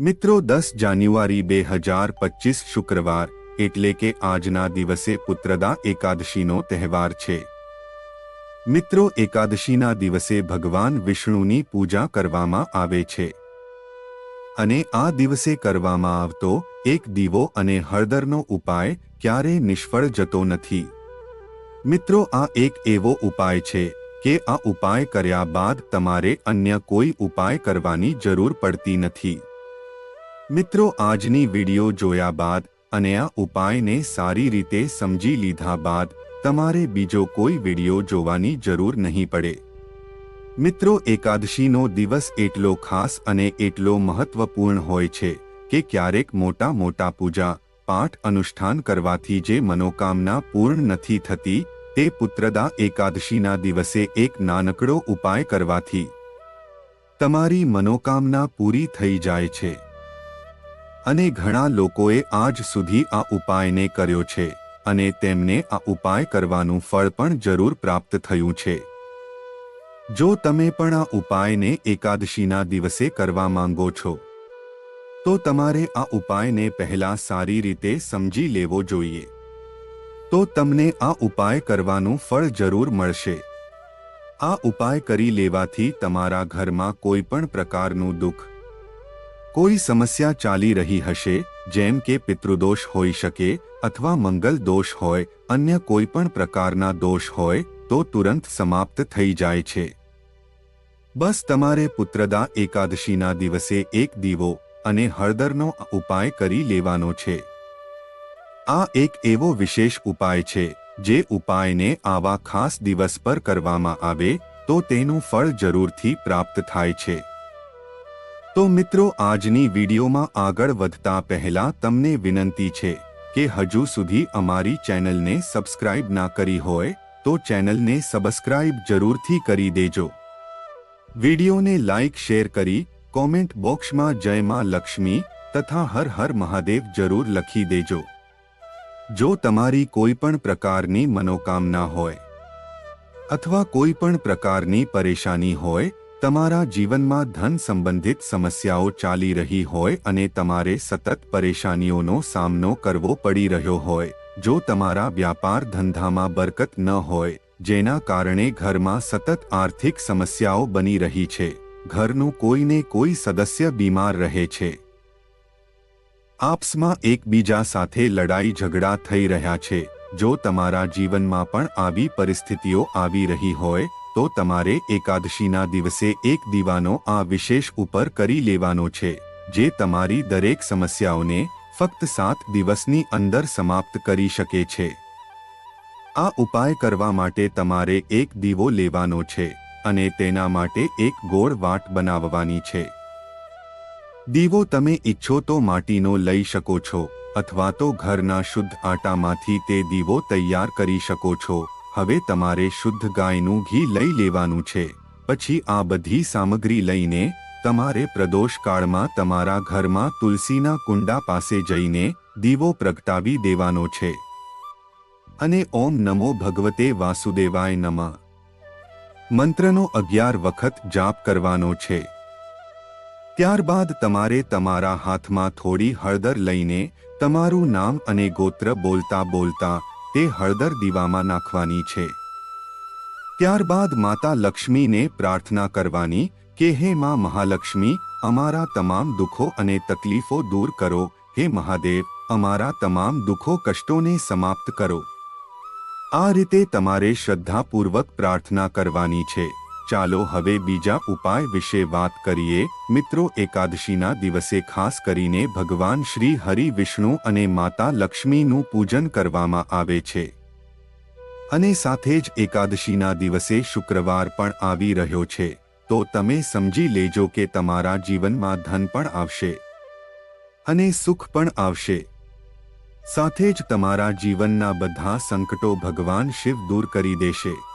મિત્રો, દસ જાન્યુઆરી બે હજાર પચીસ શુક્રવાર એટલે કે આજના દિવસે પુત્રદા એકાદશીનો તહેવાર છે. મિત્રો, એકાદશીના દિવસે ભગવાન વિષ્ણુની પૂજા કરવામાં આવે છે. અને આ દિવસે કરવામાં આવતો એક દીવો અને હળદરનો ઉપાય ક્યારેય નિષ્ફળ જતો નથી. મિત્રો, આ એક એવો ઉપાય છે કે આ ઉપાય કર્યા બાદ તમારે અન્ય કોઈ ઉપાય કરવાની જરૂર પડતી નથી. મિત્રો, આજની વિડિયો જોયા બાદ અને આ ઉપાયને સારી રીતે સમજી લીધા બાદ તમારે બીજો કોઈ વિડિયો જોવાની જરૂર નહીં પડે. મિત્રો, એકાદશીનો દિવસ એટલો ખાસ અને એટલો મહત્વપૂર્ણ હોય છે કે ક્યારેક મોટા મોટા પૂજા, પાઠ અનુષ્ઠાન કરવાથી જે મનોકામના પૂર્ણ નથી થતી, તે પુત્રદા એકાદશીના દિવસે એક નાનકડો ઉપાય કરવાથી તમારી મનોકામના પૂરી થઈ જાય છે. અને ઘણા લોકોએ આજ સુધી આ ઉપાયને કર્યો છે અને તેમને આ ઉપાય કરવાનું ફળ પણ જરૂર પ્રાપ્ત થયું છે. જો તમે પણ આ ઉપાયને એકાદશીના દિવસે કરવા માંગો છો, તો તમારે આ ઉપાયને પહેલા સારી રીતે સમજી લેવો જોઈએ. તો તમને આ ઉપાય કરવાનું ફળ જરૂર મળશે. આ ઉપાય કરી લેવાથી તમારા ઘરમાં કોઈ પણ પ્રકારનું દુઃખ કોઈ સમસ્યા ચાલી રહી હશે, જેમ કે પિતૃદોષ હોઈ શકે અથવા મંગલ દોષ હોય, અન્ય કોઈ પણ પ્રકારના દોષ હોય, તો તુરંત સમાપ્ત થઈ જાય છે. બસ તમારે પુત્રદા એકાદશીના દિવસે એક દીવો અને હળદરનો ઉપાય કરી લેવાનો છે. આ એક એવો વિશેષ ઉપાય છે, જે ઉપાયને આવા ખાસ દિવસ પર કરવામાં આવે, તો તેનું ફળ જરૂરથી પ્રાપ્ત થાય છે. તો મિત્રો, આજની વિડીયોમાં આગળ વધતા પહેલા તમને વિનંતી છે કે હજુ સુધી અમારી ચેનલને સબસ્ક્રાઇબ ના કરી હોય, તો ચેનલને સબસ્ક્રાઇબ જરૂરથી કરી દેજો. વિડીયોને લાઇક, શેર કરી કોમેન્ટ બોક્સમાં જય માં લક્ષ્મી તથા હર હર મહાદેવ જરૂર લખી દેજો. જો તમારી કોઈ પણ પ્રકારની મનોકામના હોય અથવા કોઈ પણ પ્રકારની પરેશાની હોય તમારા જીવનમાં ધન સંબંધિત સમસ્યાઓ ચાલી રહી હોય અને તમારે સતત પરેશાનીઓનો સામનો કરવો પડી રહ્યો હોય, જો તમારા વ્યાપાર ધંધામાં બરકત ન હોય, જેના કારણે ઘરમાં સતત આર્થિક સમસ્યાઓ બની રહી છે, ઘરનું કોઈને કોઈ સદસ્ય બીમાર રહે છે. આપસમાં એકબીજા સાથે લડાઈ ઝઘડા થઈ રહ્યા છે, જો તમારા જીવનમાં પણ આવી પરિસ્થિતિઓ આવી રહી હોય તો તમારે એકાદશીના દિવસે એક દીવાનો આ વિશેષ ઉપર કરી લેવાનો છે, જે તમારી દરેક સમસ્યાઓને ફક્ત સાત દિવસની અંદર સમાપ્ત કરી શકે છે. આ ઉપાય કરવા માટે તમારે એક દીવો લેવાનો છે અને તેના માટે એક ગોળ વાટ બનાવવાની છે. દીવો તમે ઈચ્છો તો માટીનો લઈ શકો છો, અથવા તો ઘરના શુદ્ધ આટામાંથી તે દીવો તૈયાર કરી શકો છો. હવે તમારે શુદ્ધ ગાયનું ઘી લઈ લેવાનું છે. પછી આ બધી સામગ્રી લઈને તમારે પ્રદોષકાળમાં તમારા ઘરમાં તુલસીના કુંડા પાસે જઈને દીવો પ્રગટાવી દેવાનો છે. અને ઓમ નમો ભગવતે વાસુદેવાય નમઃ. મંત્રનો અગિયાર વખત જાપ કરવાનો છે. ત્યારબાદ તમારે તમારા હાથમાં થોડી હળદર લઈને તમારું નામ અને ગોત્ર બોલતા બોલતા તે હળદર દીવામાં નાખવાની છે. ત્યારબાદ માતા લક્ષ્મીને પ્રાર્થના કરવાની કે, હે માં મહાલક્ષ્મી, અમારા તમામ દુઃખો અને તકલીફો દૂર કરો. હે મહાદેવ, અમારા તમામ દુઃખો કષ્ટોને સમાપ્ત કરો. આ રીતે તમારે શ્રદ્ધાપૂર્વક પ્રાર્થના કરવાની છે. ચાલો હવે બીજા ઉપાય વિશે વાત કરીએ. મિત્રો, એકાદશીના દિવસે ખાસ કરીને ભગવાન શ્રી હરિ વિષ્ણુ અને માતા લક્ષ્મીનું પૂજન કરવામાં આવે છે. અને સાથે જ એકાદશીના દિવસે શુક્રવાર પણ આવી રહ્યો છે. તો તમે સમજી લેજો કે તમારા જીવનમાં ધન પણ આવશે. અને સુખ પણ આવશે. સાથે જ તમારા જીવનના બધા સંકટો ભગવાન શિવ દૂર કરી દેશે.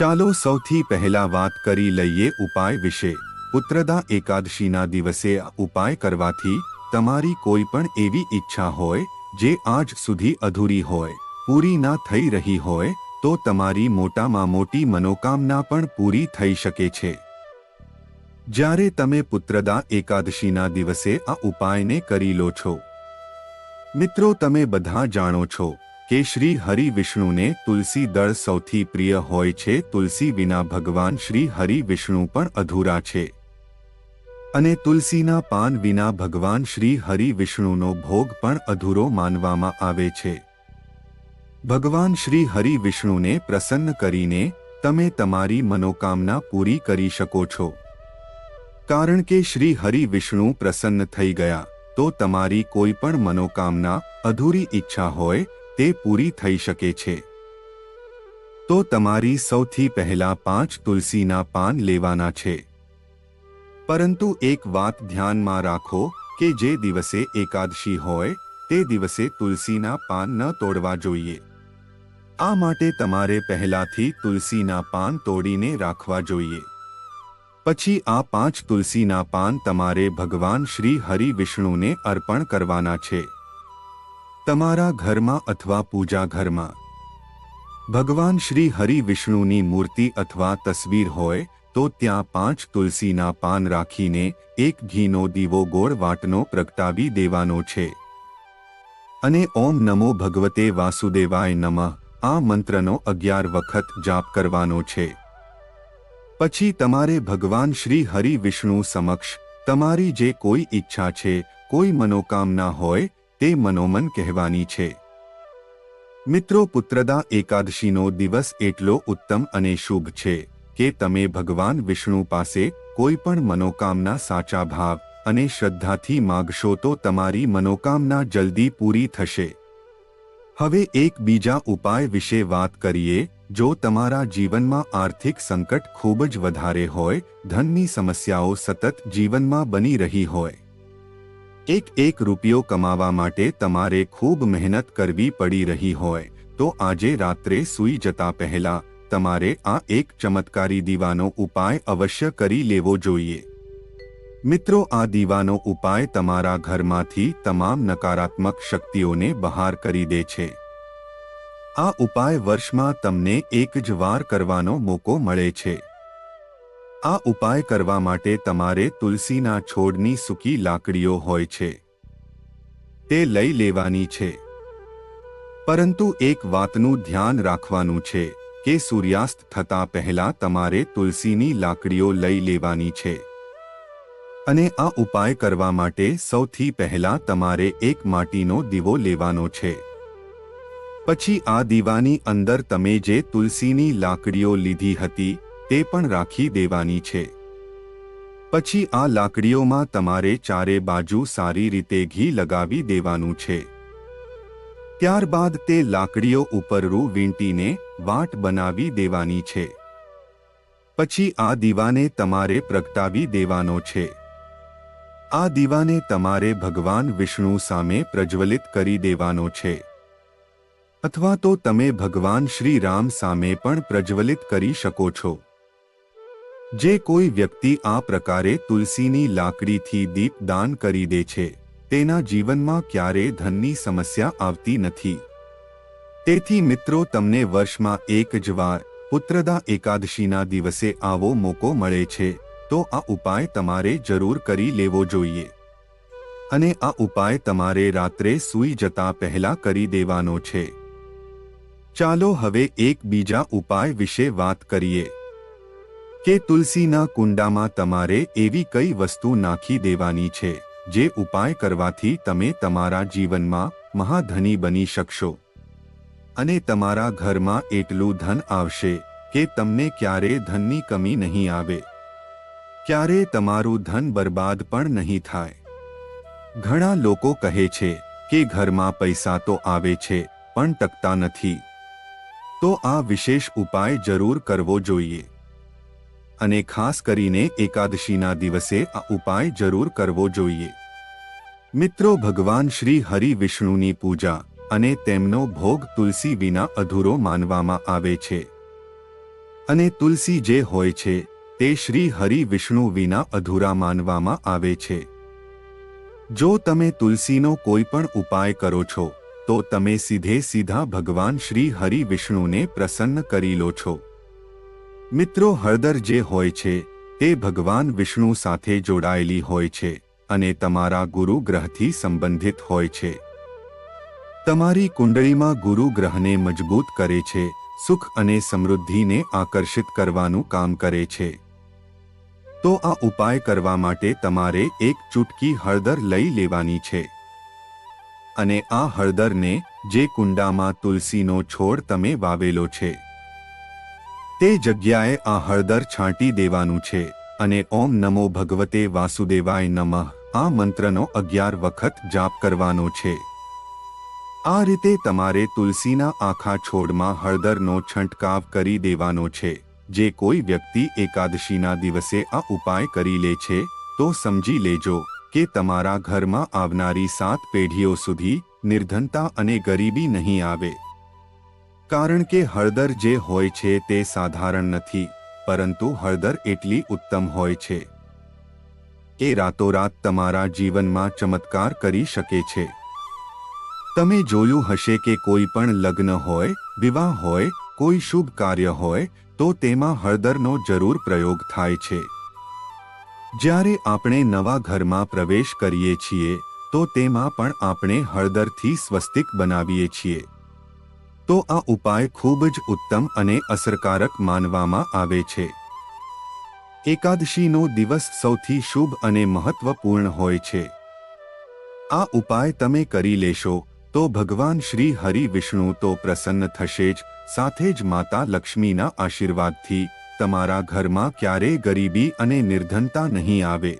ચાલો સૌથી પહેલા વાત કરી લઈએ ઉપાય વિશે. પુત્રદા એકાદશીના દિવસે ઉપાય કરવાથી તમારી કોઈ પણ એવી ઈચ્છા હોય, જે આજ સુધી અધૂરી હોય, પૂરી ના થઈ રહી હોય, તો તમારી મોટામાં મોટી મનોકામના પણ પૂરી થઈ શકે છે. જ્યારે તમે પુત્રદા એકાદશીના દિવસે આ ઉપાયને કરી લો છો. મિત્રો, તમે બધા જાણો છો કે શ્રી હરિ વિષ્ણુને તુલસી દળ સૌથી પ્રિય હોય છે, તુલસી વિના ભગવાન શ્રી હરિ વિષ્ણુ પણ અધૂરા છે. અને તુલસીના પાન વિના ભગવાન શ્રી હરિ વિષ્ણુનો ભોગ પણ અધૂરો માનવામાં આવે છે. ભગવાન શ્રી હરિ વિષ્ણુને પ્રસન્ન કરીને, તમે તમારી મનોકામના પૂરી કરી શકો છો. કારણ કે શ્રી હરિ વિષ્ણુ પ્રસન્ન થઈ ગયા, તો તમારી કોઈ પણ મનોકામના અધૂરી ઈચ્છા હોય તે પૂરી થઈ શકે છે. તો તમારી સૌથી પહેલા પાંચ તુલસીના પાન લેવાના છે. પરંતુ એક વાત ધ્યાનમાં રાખો કે જે દિવસે એકાદશી હોય, તે દિવસે તુલસીના પાન ન તોડવા જોઈએ. આ માટે તમારે પહેલાથી તુલસીના પાન તોડીને રાખવા જોઈએ. પછી આ પાંચ તુલસીના પાન તમારે ભગવાન શ્રી હરિ વિષ્ણુને અર્પણ કરવાના છે. તમારા ઘરમાં અથવા પૂજા ઘરમાં. ભગવાન શ્રી હરિ વિષ્ણુની મૂર્તિ અથવા તસવીર હોય, તો ત્યાં પાંચ તુલસીના પાન રાખીને એક ઘીનો દીવો ગોળ વાટનો પ્રગટાવી દેવાનો છે. અને ઓમ નમો ભગવતે વાસુદેવાય નમઃ, આ મંત્રનો અગિયાર વખત જાપ કરવાનો છે. પછી તમારે ભગવાન શ્રી હરિ વિષ્ણુ સમક્ષ, તમારી જે કોઈ ઈચ્છા છે, કોઈ મનોકામના હોય તે મનોમન કહેવાની છે. મિત્રો, પુત્રદા એકાદશીનો દિવસ એટલો ઉત્તમ અને શુભ છે કે તમે ભગવાન વિષ્ણુ પાસે કોઈ પણ મનોકામના સાચા ભાવ અને શ્રદ્ધાથી માગશો તો તમારી મનોકામના જલ્દી પૂરી થશે. હવે એક બીજા ઉપાય વિશે વાત કરીએ, જો તમારા જીવનમાં આર્થિક સંકટ ખૂબ જ વધારે હોય, ધનની સમસ્યાઓ સતત જીવનમાં બની રહી હોય. એક એક રૂપિયો કમાવા માટે તમારે ખૂબ મહેનત કરવી પડી રહી હોય, તો આજે રાત્રે સૂઈ જતા પહેલા તમારે આ એક ચમત્કારી દીવાનો ઉપાય અવશ્ય કરી લેવો જોઈએ. મિત્રો, આ દીવાનો ઉપાય તમારા ઘરમાંથી તમામ નકારાત્મક શક્તિઓને બહાર કરી દે છે. આ ઉપાય વર્ષમાં તમને એક જ વાર કરવાનો મોકો મળે છે. આ ઉપાય કરવા માટે તમારે તુલસીના છોડની સૂકી લાકડીઓ હોય છે. તે લઈ લેવાની છે. પરંતુ એક વાતનું ધ્યાન રાખવાનું છે કે સૂર્યાસ્ત થતા પહેલા તમારે તુલસીની લાકડીઓ લઈ લેવાની છે. અને આ ઉપાય કરવા માટે સૌથી પહેલા તમારે એક માટીનો દીવો લેવાનો છે. પછી આ દીવાની અંદર તમે જે તુલસીની લાકડીઓ લીધી હતી તે પણ રાખી દેવાની છે. પછી આ લાકડીઓમાં તમારે ચારે બાજુ સારી રીતે ઘી લગાવી દેવાનું છે. ત્યારબાદ તે લાકડીઓ ઉપર રૂ વીંટીને વાટ બનાવી દેવાની છે. પછી આ દીવાને તમારે પ્રગટાવી દેવાનો છે. આ દીવાને તમારે ભગવાન વિષ્ણુ સામે પ્રજ્વલિત કરી દેવાનો છે. અથવા તો તમે ભગવાન શ્રી રામ સામે પણ પ્રજ્વલિત કરી શકો છો. જે કોઈ વ્યક્તિ આ પ્રકારે તુલસીની લાકડીથી દીપદાન કરી દે છે, તેના જીવનમાં ક્યારે ધનની સમસ્યા આવતી નથી. તેથી મિત્રો, તમને વર્ષમાં એક જ વાર પુત્રદા એકાદશીના દિવસે આવો મોકો મળે છે, તો આ ઉપાય તમારે જરૂર કરી લેવો જોઈએ. અને આ ઉપાય તમારે રાત્રે સૂઈ જતા પહેલા કરી દેવાનો છે. ચાલો હવે એક બીજા ઉપાય વિશે વાત કરીએ. કે તુલસીના કુંડામાં તમારે એવી કઈ વસ્તુ નાખી દેવાની છે, જે ઉપાય કરવાથી તમે તમારા જીવનમાં મહાધની બની શકશો. અને તમારા ઘરમાં એટલું ધન આવશે, કે તમને ક્યારે ધનની કમી નહીં આવે. ક્યારે તમારું ધન બરબાદ પણ નહીં થાય. ઘણા લોકો કહે છે કે ઘરમાં પૈસા તો આવે છે, પણ ટકતા નથી. તો આ વિશેષ ઉપાય જરૂર કરવો જોઈએ. અને ખાસ કરીને એકાદશીના દિવસે આ ઉપાય જરૂર કરવો જોઈએ. મિત્રો, ભગવાન શ્રી હરિ વિષ્ણુની પૂજા અને તેમનો ભોગ તુલસી વિના અધૂરો માનવામાં આવે છે. અને તુલસી જે હોય છે, તે શ્રી હરિ વિષ્ણુ વિના અધૂરા માનવામાં આવે છે. જો તમે તુલસીનો કોઈ પણ ઉપાય કરો છો, તો તમે સીધે સીધા ભગવાન શ્રી હરિ વિષ્ણુને પ્રસન્ન કરી લો છો. મિત્રો, હળદર જે હોય છે, તે ભગવાન વિષ્ણુ સાથે જોડાયેલી હોય છે અને તમારા ગુરુ ગ્રહથી સંબંધિત હોય છે. તમારી કુંડળીમાં ગુરુ ગ્રહને મજબૂત કરે છે, સુખ અને સમૃદ્ધિને આકર્ષિત કરવાનું કામ કરે છે. તો આ ઉપાય કરવા માટે તમારે એક ચૂટકી હળદર લઈ લેવાની છે. અને આ હળદરને જે કુંડામાં તુલસીનો છોડ તમે વાવેલો છે. તે જગ્યાએ આ હળદર છાંટી દેવાનું છે અને ઓમ નમો ભગવતે વાસુદેવાય નમઃ, આ મંત્રનો અગિયાર વખત જાપ કરવાનો છે. આ રીતે તમારે તુલસીના આખા છોડમાં હળદરનો છંટકાવ કરી દેવાનો છે. જે કોઈ વ્યક્તિ એકાદશીના દિવસે આ ઉપાય કરી લે છે, તો સમજી લેજો કે તમારા ઘરમાં આવનારી સાત પેઢીઓ સુધી નિર્ધનતા અને ગરીબી નહીં આવે. કારણ કે હળદર જે હોય છે તે સાધારણ નથી, પરંતુ હળદર એટલી ઉત્તમ હોય છે. એ રાતોરાત તમારા જીવનમાં ચમત્કાર કરી શકે છે. તમે જોયું હશે કે કોઈ પણ લગ્ન હોય, વિવાહ હોય, કોઈ શુભ કાર્ય હોય, તો તેમાં હળદરનો જરૂર પ્રયોગ થાય છે. જ્યારે આપણે નવા ઘરમાં પ્રવેશ કરીએ છીએ, તો તેમાં પણ આપણે હળદરથી સ્વસ્તિક બનાવીએ છીએ. તો આ ઉપાય ખૂબ જ ઉત્તમ અને અસરકારક માનવામાં આવે છે. એકાદશીનો દિવસ સૌથી શુભ અને મહત્વપૂર્ણ હોય છે. આ ઉપાય તમે કરી લેશો, તો ભગવાન શ્રી હરિ વિષ્ણુ તો પ્રસન્ન થશે જ, સાથે જ માતા લક્ષ્મીના આશીર્વાદથી, તમારા ઘરમાં ક્યારેય ગરીબી અને નિર્ધનતા નહીં આવે.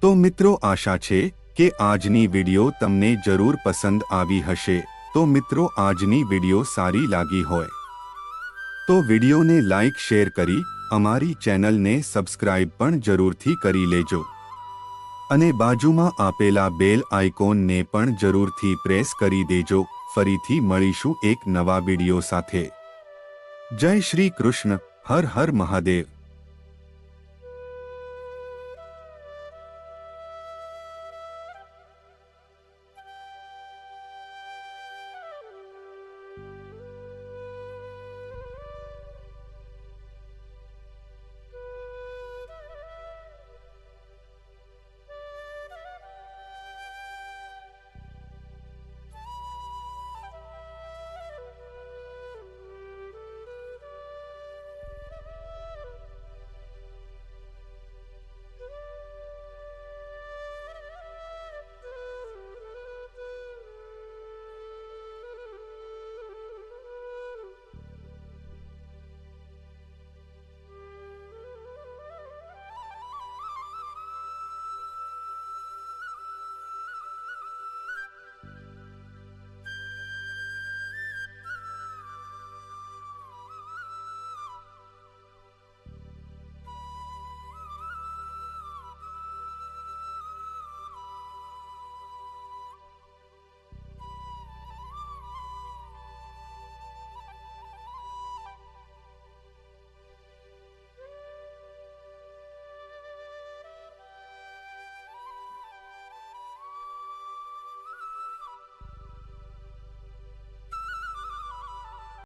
તો મિત્રો આશા છે, કે આજની વિડિયો તમને જરૂર પસંદ આવી હશે. તો મિત્રો આજની વીડિયો સારી લાગી હોય તો વિડીયોને લાઈક, શેર કરી અમારી ચેનલને સબસ્ક્રાઇબ પણ જરૂરથી કરી લેજો. અને બાજુમાં આપેલા બેલ આઇકોનને પણ જરૂરથી પ્રેસ કરી દેજો. ફરીથી મળીશું એક નવા વીડિયો સાથે. જય શ્રી કૃષ્ણ. હર હર મહાદેવ.